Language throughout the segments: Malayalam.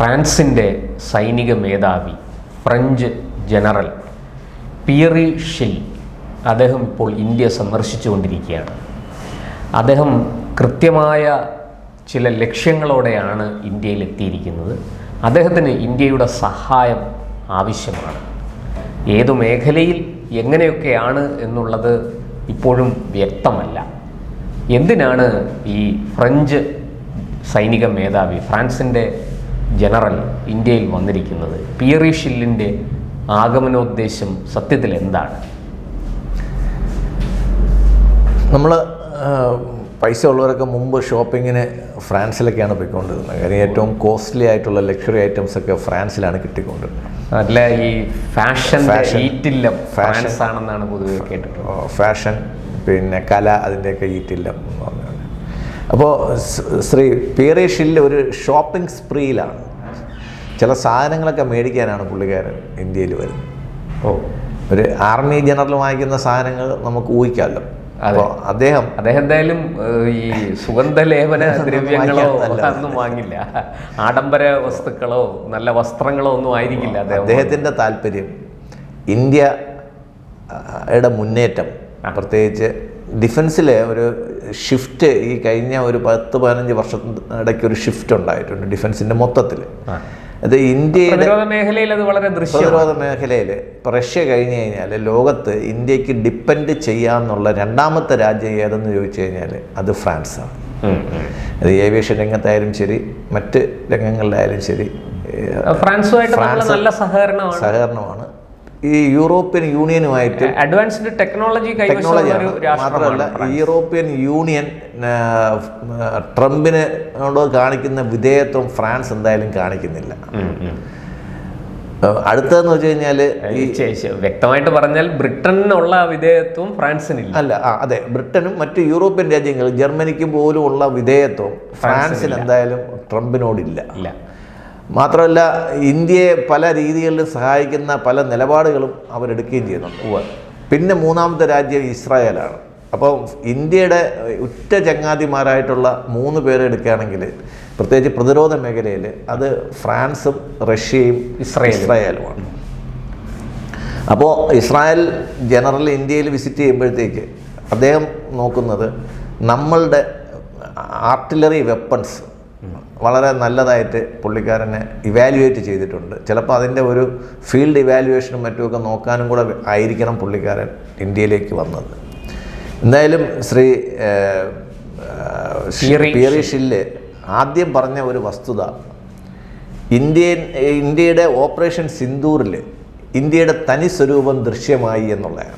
ഫ്രാൻസിന്റെ സൈനിക മേധാവി ഫ്രഞ്ച് ജനറൽ പിയറി ഷിൽ അദ്ദേഹം ഇപ്പോൾ ഇന്ത്യ സന്ദർശിച്ചുകൊണ്ടിരിക്കുകയാണ്. അദ്ദേഹം കൃത്യമായ ചില ലക്ഷ്യങ്ങളോടെയാണ് ഇന്ത്യയിൽ എത്തിയിരിക്കുന്നത് അദ്ദേഹത്തിന് ഇന്ത്യയുടെ സഹായം ആവശ്യമാണ്. ഏതു മേഖലയിൽ എങ്ങനെയൊക്കെയാണ് എന്നുള്ളത് ഇപ്പോഴും വ്യക്തമല്ല. എന്തിനാണ് ഈ ഫ്രഞ്ച് സൈനിക മേധാവി ഫ്രാൻസിന്റെ ജനറൽ ഇന്ത്യയിൽ വന്നിരിക്കുന്നത്. പിയറി ഷില്ലിന്റെ ആഗമനോദ്ദേശം സത്യത്തിൽ എന്താണ്? നമ്മൾ പൈസ ഉള്ളവരൊക്കെ മുമ്പ് ഷോപ്പിങ്ങിന് ഫ്രാൻസിലൊക്കെയാണ് പോയിക്കൊണ്ടിരുന്നത്. കാര്യം ഏറ്റവും കോസ്റ്റ്ലി ആയിട്ടുള്ള ലക്ഷറി ഐറ്റംസ് ഒക്കെ ഫ്രാൻസിലാണ് കിട്ടിക്കൊണ്ടിരുന്നത്. അല്ല ഈ ഫാഷൻ ഫാഷൻ. ഈറ്റില്ല ഫാഷൻസ് ഫ്രാൻസ് ആണെന്നാണ് പൊതുവെ കേട്ടിട്ടുള്ളത്. ഫാഷൻ പിന്നെ കല അതിന്റെയൊക്കെ ഈറ്റില്ല അപ്പോൾ ശ്രീ ഷില്ല് ഒരു ഷോപ്പിംഗ് സ്പ്രീയിലാണ് ചില സാധനങ്ങളൊക്കെ മേടിക്കാനാണ് പുള്ളിക്കാരൻ ഇന്ത്യയിൽ വരുന്നത്. ഓ ഒരു ആർമി ജനറൽ വാങ്ങിക്കുന്ന സാധനങ്ങൾ നമുക്ക് ഊഹിക്കാമല്ലോ. അപ്പോൾ അദ്ദേഹം അദ്ദേഹം എന്തായാലും ഈ സുഗന്ധലേപന ദ്രവ്യങ്ങളോ ഒന്നും വാങ്ങില്ല. ആഡംബര വസ്തുക്കളോ നല്ല വസ്ത്രങ്ങളോ ഒന്നും ആയിരിക്കില്ല അദ്ദേഹം അദ്ദേഹത്തിന്റെ താല്പര്യം ഇന്ത്യയുടെ മുന്നേറ്റം പ്രത്യേകിച്ച് ഡിഫൻസിലെ ഒരു ഷിഫ്റ്റ് ഈ കഴിഞ്ഞ ഒരു പത്ത് പതിനഞ്ച് വർഷം ഇടയ്ക്ക് ഒരു ഷിഫ്റ്റ് ഉണ്ടായിട്ടുണ്ട് ഡിഫൻസിന്റെ മൊത്തത്തിൽ അത് ഇന്ത്യയുടെ മേഖലയിൽ അത് വളരെ പ്രതിരോധ മേഖലയിൽ ഇപ്പോൾ റഷ്യ കഴിഞ്ഞ് കഴിഞ്ഞാൽ ലോകത്ത് ഇന്ത്യയ്ക്ക് ഡിപ്പെൻഡ് ചെയ്യാമെന്നുള്ള രണ്ടാമത്തെ രാജ്യം ഏതെന്ന് ചോദിച്ചു കഴിഞ്ഞാൽ അത് ഫ്രാൻസാണ്. അത് ഏവിയേഷൻ രംഗത്തായാലും ശരി മറ്റ് രംഗങ്ങളിലായാലും ശരി ഫ്രാൻസുമായിട്ട് ഫ്രാൻസ് നല്ല സഹകരണമാണ്. സഹകരണമാണ്. ഈ യൂറോപ്യൻ യൂണിയനുമായിട്ട് അഡ്വാൻസ്ഡ് ടെക്നോളജി ടെക്നോളജി മാത്രമല്ല യൂറോപ്യൻ യൂണിയൻ ട്രംപിനോട് കാണിക്കുന്ന വിധേയത്വം ഫ്രാൻസ് എന്തായാലും കാണിക്കുന്നില്ല. അടുത്തതെന്ന് വെച്ച് കഴിഞ്ഞാൽ വ്യക്തമായിട്ട് പറഞ്ഞാൽ ബ്രിട്ടനുള്ള വിധേയത്വം ഫ്രാൻസിനില്ല. അല്ല ആ അതെ ബ്രിട്ടനും മറ്റ് യൂറോപ്യൻ രാജ്യങ്ങൾ ജർമ്മനിക്ക് പോലും ഉള്ള വിധേയത്വം ഫ്രാൻസിന് എന്തായാലും ട്രംപിനോടില്ല. ഇല്ല. മാത്രമല്ല ഇന്ത്യയെ പല രീതികളിൽ സഹായിക്കുന്ന പല നിലപാടുകളും അവരെടുക്കുകയും ചെയ്യുന്നുണ്ട്. പിന്നെ മൂന്നാമത്തെ രാജ്യം ഇസ്രായേലാണ്. അപ്പോൾ ഇന്ത്യയുടെ ഉറ്റ ചങ്ങാതിമാരായിട്ടുള്ള മൂന്ന് പേരെ എടുക്കുകയാണെങ്കിൽ പ്രത്യേകിച്ച് പ്രതിരോധ മേഖലയിൽ അത് ഫ്രാൻസും റഷ്യയും ഇസ്രായേൽ ഇസ്രായേലുമാണ്. അപ്പോൾ ഇസ്രായേൽ ജനറൽ ഇന്ത്യയിൽ വിസിറ്റ് ചെയ്യുമ്പോഴത്തേക്ക് അദ്ദേഹം നോക്കുന്നത് നമ്മളുടെ ആർട്ടിലറി വെപ്പൺസ് വളരെ നല്ലതായിട്ട് പുള്ളിക്കാരനെ ഇവാലുവേറ്റ് ചെയ്തിട്ടുണ്ട്. ചിലപ്പോൾ അതിന്റെ ഒരു ഫീൽഡ് ഇവാലുവേഷനും മറ്റുമൊക്കെ നോക്കാനും കൂടെ ആയിരിക്കണം പുള്ളിക്കാരൻ ഇന്ത്യയിലേക്ക് വന്നത്. എന്തായാലും ശ്രീ പിയറി ഷില്ല് ആദ്യം പറഞ്ഞ ഒരു വസ്തുത ഇന്ത്യൻ ഇന്ത്യയുടെ ഓപ്പറേഷൻ സിന്ദൂറിൽ ഇന്ത്യയുടെ തനി സ്വരൂപം ദൃശ്യമായി എന്നുള്ളതാണ്.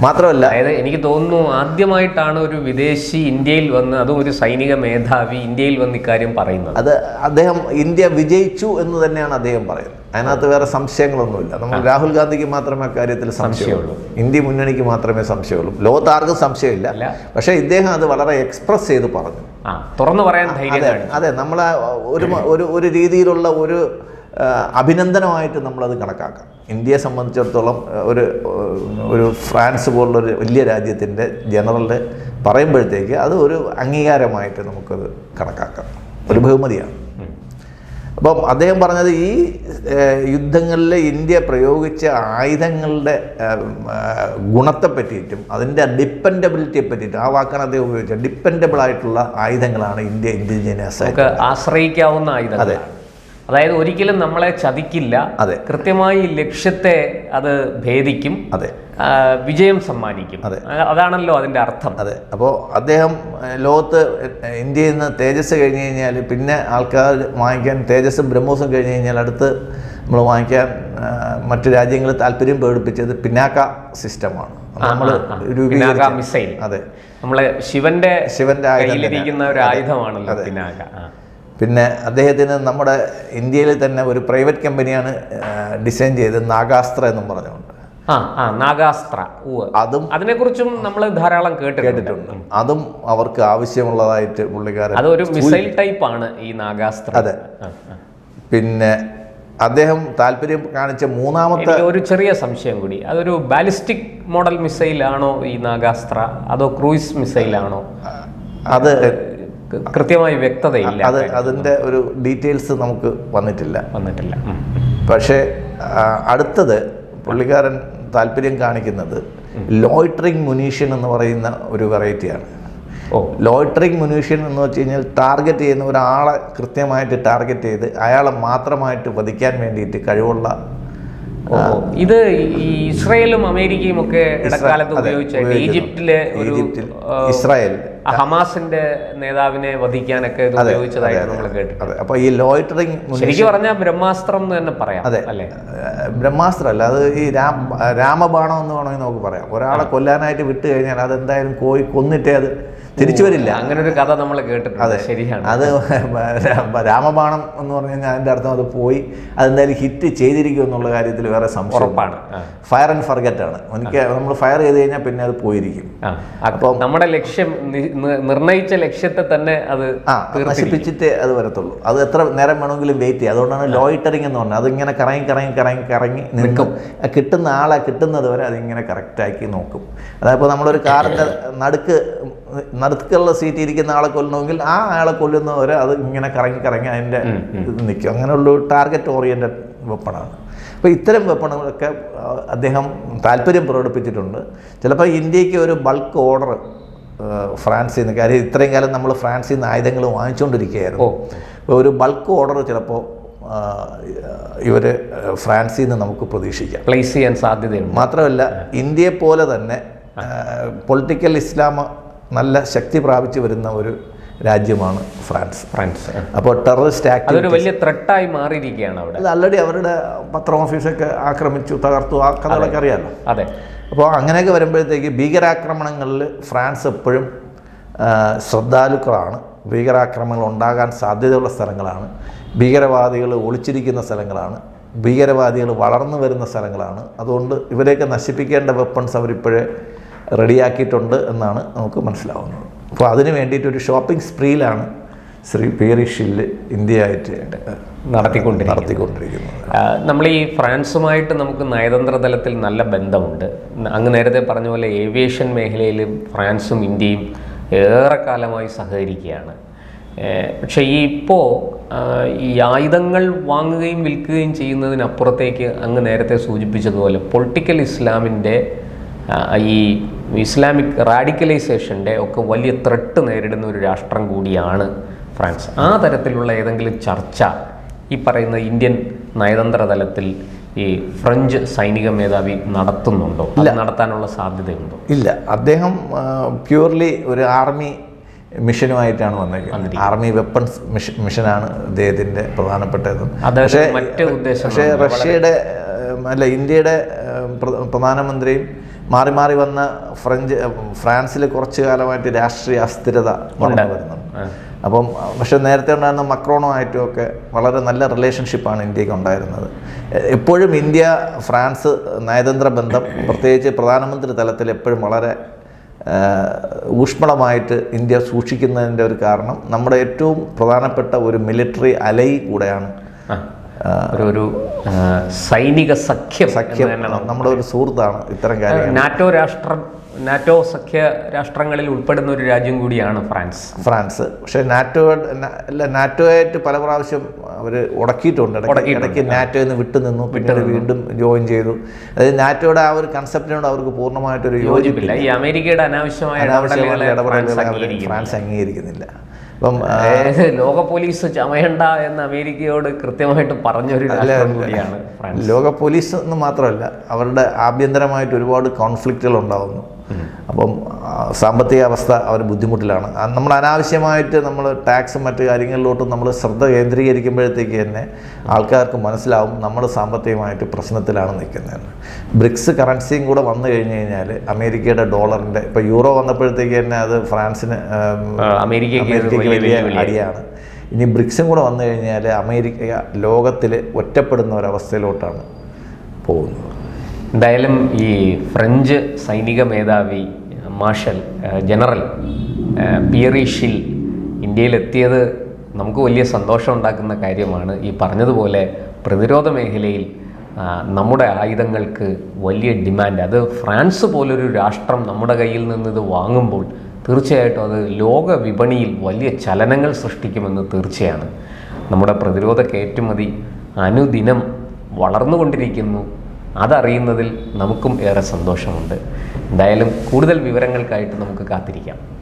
മാത്രമല്ല അതായത് എനിക്ക് തോന്നുന്നു ആദ്യമായിട്ടാണ് ഒരു വിദേശി ഇന്ത്യയിൽ വന്ന് അതും ഒരു സൈനിക മേധാവി ഇന്ത്യയിൽ വന്ന് ഇക്കാര്യം പറയുന്നത്. അത് അദ്ദേഹം ഇന്ത്യ വിജയിച്ചു എന്ന് തന്നെയാണ് അദ്ദേഹം പറയുന്നത്. അതിനകത്ത് വേറെ സംശയങ്ങളൊന്നുമില്ല. നമ്മൾ രാഹുൽ ഗാന്ധിക്ക് മാത്രമേ അക്കാര്യത്തിൽ സംശയമുള്ളൂ. ഇന്ത്യ മുന്നണിക്ക് മാത്രമേ സംശയമുള്ളൂ. ലോകത്ത് ആർക്കും സംശയമില്ല. പക്ഷേ ഇദ്ദേഹം അത് വളരെ എക്സ്പ്രസ് ചെയ്ത് പറഞ്ഞു. തുറന്നു പറയാൻ അതെ അതെ നമ്മൾ ഒരു ഒരു രീതിയിലുള്ള ഒരു അഭിനന്ദനമായിട്ട് നമ്മളത് കണക്കാക്കാം. ഇന്ത്യയെ സംബന്ധിച്ചിടത്തോളം ഒരു ഒരു ഫ്രാൻസ് പോലുള്ളൊരു വലിയ രാജ്യത്തിന്റെ ജനറലിന്റെ പറയുമ്പോഴത്തേക്ക് അത് ഒരു അംഗീകാരമായിട്ട് നമുക്കത് കണക്കാക്കാം. ഒരു ബഹുമതിയാണ്. അപ്പം അദ്ദേഹം പറഞ്ഞത് ഈ യുദ്ധങ്ങളിൽ ഇന്ത്യ പ്രയോഗിച്ച ആയുധങ്ങളുടെ ഗുണത്തെ പറ്റിയിട്ടും അതിന്റെ ഡിപ്പെൻഡബിലിറ്റിയെ പറ്റിയിട്ടും ആ വാക്കാണ് അദ്ദേഹം ഉപയോഗിച്ചത് ഡിപ്പെൻഡബിൾ ആയിട്ടുള്ള ആയുധങ്ങളാണ് ഇന്ത്യ നമുക്ക് ആശ്രയിക്കാവുന്ന ആയുധങ്ങൾ അതായത് ഒരിക്കലും നമ്മളെ ചതിക്കില്ല. അതെ. കൃത്യമായി ലക്ഷ്യത്തെ അത് ഭേദിക്കും. അതെ. വിജയം സമ്മാനിക്കും. അതെ. അതാണല്ലോ അതിന്റെ അർത്ഥം. അതെ. അപ്പോൾ അദ്ദേഹം ലോകത്ത് ഇന്ത്യയിൽ നിന്ന് തേജസ് കഴിഞ്ഞ് കഴിഞ്ഞാൽ പിന്നെ ആൾക്കാർ വാങ്ങിക്കാൻ തേജസ്സും ബ്രഹ്മോസും കഴിഞ്ഞു കഴിഞ്ഞാൽ അടുത്ത് നമ്മൾ വാങ്ങിക്കാൻ മറ്റു രാജ്യങ്ങൾ താല്പര്യം പ്രകടിപ്പിച്ചത് പിന്നാക്ക സിസ്റ്റമാണ്. നമ്മൾ മിസൈൽ. അതെ. നമ്മളെ ശിവന്റെ ശിവന്റെ ഒരു ആയുധമാണല്ലോ അതെ. പിന്നെ അദ്ദേഹത്തിന് നമ്മുടെ ഇന്ത്യയിൽ തന്നെ ഒരു പ്രൈവറ്റ് കമ്പനിയാണ് ഡിസൈൻ ചെയ്തത് നാഗാസ്ത്ര എന്നും പറഞ്ഞുകൊണ്ട്. ആ ആ നാഗാസ്ത്ര അതും അതിനെക്കുറിച്ചും നമ്മൾ ധാരാളം കേട്ടിട്ടുണ്ട്. അതും അവർക്ക് ആവശ്യമുള്ളതായിട്ട് പുള്ളിക്കാരൻ അതൊരു മിസൈൽ ടൈപ്പ് ആണ് ഈ നാഗാസ്ത്ര. അതെ. പിന്നെ അദ്ദേഹം താല്പര്യം കാണിച്ച മൂന്നാമത്തെ ഒരു ചെറിയ സംശയം കൂടി. അതൊരു ബാലിസ്റ്റിക് മോഡൽ മിസൈലാണോ ഈ നാഗാസ്ത്ര? അതോ ക്രൂയിസ് മിസൈലാണോ? അത് ക- കൃത്യമായി വ്യക്തതയില്ല. അത് അതിന്റെ ഒരു ഡീറ്റെയിൽസ് നമുക്ക് വന്നിട്ടില്ല. വന്നിട്ടില്ല. പക്ഷേ അടുത്തത് പുള്ളിക്കാരൻ താല്പര്യം കാണിക്കുന്നത് ലോയിട്രിങ് മുനീഷ്യൻ എന്ന് പറയുന്ന ഒരു വെറൈറ്റിയാണ്. ഓ. ലോയിട്രിങ് മുനീഷ്യൻ എന്ന് വെച്ച് കഴിഞ്ഞാൽ ടാർഗറ്റ് ചെയ്യുന്ന ഒരാളെ കൃത്യമായിട്ട് ടാർഗറ്റ് ചെയ്ത് അയാളെ മാത്രമായിട്ട് വധിക്കാൻ വേണ്ടിയിട്ട് കഴിവുള്ള. ഇത് ഈ ഇസ്രയേലും അമേരിക്കയും ഒക്കെ ഇടക്കാലത്ത് ഉപയോഗിച്ച ഈജിപ്തിലെ ഈജിപ്തിൽ ഇസ്രായേൽ ഹമാസിന്റെ നേതാവിനെ വധിക്കാനൊക്കെ ഇത് ഉപയോഗിച്ചതായിട്ട് നമ്മൾ കേട്ടിട്ടുണ്ട്. അപ്പോൾ ഈ ലോയിറ്ററിങ് ശരിക്കും പറഞ്ഞാൽ ബ്രഹ്മാസ്ത്രം എന്ന് തന്നെ പറയാം അതെ അല്ലേ? ബ്രഹ്മാസ്ത്രം അല്ല അത് ഈ രാം രാമബാണം എന്ന് വേണമെങ്കിൽ നമുക്ക് പറയാം. ഒരാളെ കൊല്ലാനായിട്ട് വിട്ട് കഴിഞ്ഞാൽ അതെന്തായാലും കോയി കൊന്നിട്ടേ അത് തിരിച്ചു വരില്ല. അങ്ങനെ ഒരു കഥ നമ്മൾ കേട്ടിട്ടുണ്ട്. ശരിയാണ്. അത് രാമബാണം എന്ന് പറഞ്ഞു കഴിഞ്ഞാൽ അതിന്റെ അർത്ഥം അത് പോയി. അതെന്തായാലും ഹിറ്റ് ചെയ്തിരിക്കും എന്നുള്ള കാര്യത്തിൽ വേറെ സംശയം ഉറപ്പാണ്. ഫയർ ആൻഡ് ഫർഗറ്റ് ആണ്. എനിക്ക് നമ്മൾ ഫയർ ചെയ്ത് കഴിഞ്ഞാൽ പിന്നെ അത് പോയിരിക്കും. അപ്പോൾ നമ്മുടെ ലക്ഷ്യം നിർണയിച്ച ലക്ഷ്യത്തെ തന്നെ അത് നശിപ്പിച്ചിട്ടേ അത് വരത്തുള്ളൂ. അത് എത്ര നേരം വേണമെങ്കിലും വെയിറ്റ് ചെയ്യുക അതുകൊണ്ടാണ് ലോയിറ്ററിങ് എന്ന് പറഞ്ഞത്. അതിങ്ങനെ കറങ്ങി കറങ്ങി കറങ്ങി കറങ്ങി നിൽക്കും. കിട്ടുന്ന ആളെ കിട്ടുന്നത് വരെ അതിങ്ങനെ കറക്റ്റാക്കി നോക്കും. അതായത് നമ്മളൊരു കാറിന്റെ നടുക്ക് നടുക്കുള്ള സീറ്റ് ഇരിക്കുന്ന ആളെ കൊല്ലണമെങ്കിൽ ആ ആളെ കൊല്ലുന്നവരെ അത് ഇങ്ങനെ കറങ്ങി കറങ്ങി അതിന്റെ ഇത് നിൽക്കും. അങ്ങനെയുള്ള ടാർഗറ്റ് ഓറിയന്റഡ് വെപ്പണാണ് അപ്പോൾ ഇത്തരം വെപ്പണങ്ങളൊക്കെ അദ്ദേഹം താല്പര്യം പ്രകടിപ്പിച്ചിട്ടുണ്ട്. ചിലപ്പോൾ ഇന്ത്യയ്ക്ക് ഒരു ബൾക്ക് ഓർഡർ ഫ്രാൻസിൽ നിന്ന് കാര്യം ഇത്രയും കാലം നമ്മൾ ഫ്രാൻസിൽ നിന്ന് ആയുധങ്ങൾ വാങ്ങിച്ചുകൊണ്ടിരിക്കുകയായിരുന്നു. അപ്പോൾ ഒരു ബൾക്ക് ഓർഡർ ചിലപ്പോൾ ഇവർ ഫ്രാൻസിൽ നിന്ന് നമുക്ക് പ്രതീക്ഷിക്കാം. പ്ലേസ് ചെയ്യാൻ സാധ്യതയുണ്ട്. മാത്രമല്ല ഇന്ത്യയെ പോലെ തന്നെ പൊളിറ്റിക്കൽ ഇസ്ലാം നല്ല ശക്തി പ്രാപിച്ചു വരുന്ന ഒരു രാജ്യമാണ് ഫ്രാൻസ്. ഫ്രാൻസ് അപ്പോൾ ടെററിസ്റ്റ് ആക്ട് വലിയ ത്രെട്ടായി മാറിയിരിക്കുകയാണ് അവിടെ. അത് ആൾറെഡി അവരുടെ പത്ര ഓഫീസൊക്കെ ആക്രമിച്ചു തകർത്തു ആ കഥകളൊക്കെ അറിയാമല്ലോ അതെ. അപ്പോൾ അങ്ങനെയൊക്കെ വരുമ്പോഴത്തേക്ക് ഭീകരാക്രമണങ്ങളിൽ ഫ്രാൻസ് എപ്പോഴും ശ്രദ്ധാലുക്കളാണ്. ഭീകരാക്രമണങ്ങൾ ഉണ്ടാകാൻ സാധ്യതയുള്ള സ്ഥലങ്ങളാണ്. ഭീകരവാദികൾ ഒളിച്ചിരിക്കുന്ന സ്ഥലങ്ങളാണ്. ഭീകരവാദികൾ വളർന്നു വരുന്ന സ്ഥലങ്ങളാണ്. അതുകൊണ്ട് ഇവരെയൊക്കെ നശിപ്പിക്കേണ്ട വെപ്പൺസ് അവരിപ്പോഴേ റെഡിയാക്കിയിട്ടുണ്ട് എന്നാണ് നമുക്ക് മനസ്സിലാവുന്നത്. അപ്പോൾ അതിന് വേണ്ടിയിട്ട് ഒരു ഷോപ്പിംഗ് സ്പ്രീലാണ് ശ്രീ പിയറി ഷില്ല് ഇന്ത്യയായിട്ട് നടത്തിക്കൊണ്ടിരിക്കുന്നത്. നടത്തിക്കൊണ്ടിരിക്കുന്നത്. നമ്മൾ ഈ ഫ്രാൻസുമായിട്ട് നമുക്ക് നയതന്ത്ര തലത്തിൽ നല്ല ബന്ധമുണ്ട്. അങ്ങ് നേരത്തെ പറഞ്ഞ പോലെ ഏവിയേഷൻ മേഖലയിൽ ഫ്രാൻസും ഇന്ത്യയും ഏറെക്കാലമായി സഹകരിക്കുകയാണ്. പക്ഷേ ഈ ഇപ്പോൾ ഈ ആയുധങ്ങൾ വാങ്ങുകയും വിൽക്കുകയും ചെയ്യുന്നതിനപ്പുറത്തേക്ക് അങ്ങ് നേരത്തെ സൂചിപ്പിച്ചതുപോലെ പൊളിറ്റിക്കൽ ഇസ്ലാമിന്റെ ഈ ഇസ്ലാമിക് റാഡിക്കലൈസേഷന്റെ ഒക്കെ വലിയ ത്രെട്ട് നേരിടുന്ന ഒരു രാഷ്ട്രം കൂടിയാണ് ഫ്രാൻസ്. ആ തരത്തിലുള്ള ഏതെങ്കിലും ചർച്ച ഈ പറയുന്ന ഇന്ത്യൻ നയതന്ത്ര തലത്തിൽ ഈ ഫ്രഞ്ച് സൈനിക മേധാവി നടത്തുന്നുണ്ടോ? ഇല്ല. നടത്താനുള്ള സാധ്യതയുണ്ടോ? ഇല്ല. അദ്ദേഹം പ്യൂർലി ഒരു ആർമി മിഷനുമായിട്ടാണ് വന്നേക്കുന്നത്. ആർമി വെപ്പൺസ് മിഷൻ മിഷനാണ് അദ്ദേഹത്തിന്റെ പ്രധാനപ്പെട്ടത്. പക്ഷേ പക്ഷേ റഷ്യയുടെ അല്ല ഇന്ത്യയുടെ പ്രധാനമന്ത്രിയും മാറി മാറി വന്ന ഫ്രഞ്ച് ഫ്രാൻസിൽ കുറച്ചു കാലമായിട്ട് രാഷ്ട്രീയ അസ്ഥിരത വളർന്നു വരുന്നുണ്ട്. അപ്പം പക്ഷെ നേരത്തെ ഉണ്ടായിരുന്ന മക്രോണുമായിട്ടും ഒക്കെ വളരെ നല്ല റിലേഷൻഷിപ്പാണ് ഇന്ത്യയ്ക്ക് ഉണ്ടായിരുന്നത് എപ്പോഴും ഇന്ത്യ ഫ്രാൻസ് നയതന്ത്ര ബന്ധം പ്രത്യേകിച്ച് പ്രധാനമന്ത്രി തലത്തിൽ എപ്പോഴും വളരെ ഊഷ്മളമായിട്ട് ഇന്ത്യ സൂക്ഷിക്കുന്നതിന്റെ ഒരു കാരണം നമ്മുടെ ഏറ്റവും പ്രധാനപ്പെട്ട ഒരു മിലിറ്ററി അലൈ കൂടെയാണ്. ഒരു ഒരു സൈനിക സഖ്യം സഖ്യം. നമ്മുടെ ഒരു സുഹൃത്താണ് ഇത്തരം കാര്യങ്ങൾ. നാറ്റോ രാഷ്ട്രം നാറ്റോ സഖ്യ രാഷ്ട്രങ്ങളിൽ ഉൾപ്പെടുന്ന ഒരു രാജ്യം കൂടിയാണ് ഫ്രാൻസ്. ഫ്രാൻസ്. പക്ഷെ നാറ്റോ അല്ല നാറ്റോയായിട്ട് പല പ്രാവശ്യം അവർ ഉടക്കിയിട്ടുണ്ട്. ഇടയ്ക്ക് നാറ്റോയിൽ നിന്ന് വിട്ടു നിന്നു. പിന്നീട് വീണ്ടും ജോയിൻ ചെയ്തു. അതായത് നാറ്റോയുടെ ആ ഒരു കൺസെപ്റ്റിനോട് അവർക്ക് പൂർണമായിട്ടൊരു യോജിപ്പില്ല. ഈ അമേരിക്കയുടെ അനാവശ്യമായ ഇടപെടലുകളെ. ഫ്രാൻസ് അംഗീകരിക്കുന്നില്ല. അപ്പം ആ, ലോക പോലീസ് ചമയണ്ട എന്ന് അമേരിക്കയോട് കൃത്യമായിട്ട് പറഞ്ഞൊരു കൂടിയാണ് ലോക പോലീസ് എന്ന് മാത്രമല്ല അവരുടെ ആഭ്യന്തരമായിട്ട് ഒരുപാട് കോൺഫ്ലിക്റ്റുകൾ ഉണ്ടാകുന്നു അപ്പം സാമ്പത്തിക അവസ്ഥ അവർ ബുദ്ധിമുട്ടിലാണ്. നമ്മൾ അനാവശ്യമായിട്ട് നമ്മൾ ടാക്സും മറ്റു കാര്യങ്ങളിലോട്ടും നമ്മൾ ശ്രദ്ധ കേന്ദ്രീകരിക്കുമ്പോഴത്തേക്ക് തന്നെ ആൾക്കാർക്ക് മനസ്സിലാവും നമ്മൾ സാമ്പത്തികമായിട്ട് പ്രശ്നത്തിലാണ് നിൽക്കുന്നതെന്ന്. ബ്രിക്സ് കറൻസിയും കൂടെ വന്നു കഴിഞ്ഞ് കഴിഞ്ഞാൽ അമേരിക്കയുടെ ഡോളറിന്റെ ഇപ്പോൾ യൂറോ വന്നപ്പോഴത്തേക്ക് തന്നെ അത് ഫ്രാൻസിന് അമേരിക്കയ്ക്ക് വലിയ. അടിയാണ്. ഇനി ബ്രിക്സും കൂടെ വന്നു കഴിഞ്ഞാൽ അമേരിക്ക ലോകത്തിൽ ഒറ്റപ്പെടുന്ന ഒരവസ്ഥയിലോട്ടാണ് പോകുന്നത്. എന്തായാലും ഈ ഫ്രഞ്ച് സൈനിക മേധാവി marshal general Pierre Schill Pierre Schill ഇന്ത്യയിലെത്തിയത് നമുക്ക് വലിയ സന്തോഷം ഉണ്ടാക്കുന്ന കാര്യമാണ്. ഈ പറഞ്ഞതുപോലെ പ്രതിരോധ മേഖലയിൽ നമ്മുടെ ആയുധങ്ങൾക്ക് വലിയ ഡിമാൻഡ്. അത് ഫ്രാൻസ് പോലൊരു രാഷ്ട്രം നമ്മുടെ കയ്യിൽ നിന്ന് ഇത് വാങ്ങുമ്പോൾ തീർച്ചയായിട്ടും അത് ലോക വിപണിയിൽ വലിയ ചലനങ്ങൾ സൃഷ്ടിക്കുമെന്ന് തീർച്ചയാണ്. നമ്മുടെ പ്രതിരോധ കയറ്റുമതി അനുദിനം വളർന്നുകൊണ്ടിരിക്കുന്നു. അതറിയുന്നതിൽ നമുക്കും ഏറെ സന്തോഷമുണ്ട്. എന്തായാലും കൂടുതൽ വിവരങ്ങൾക്കായിട്ട് നമുക്ക് കാത്തിരിക്കാം.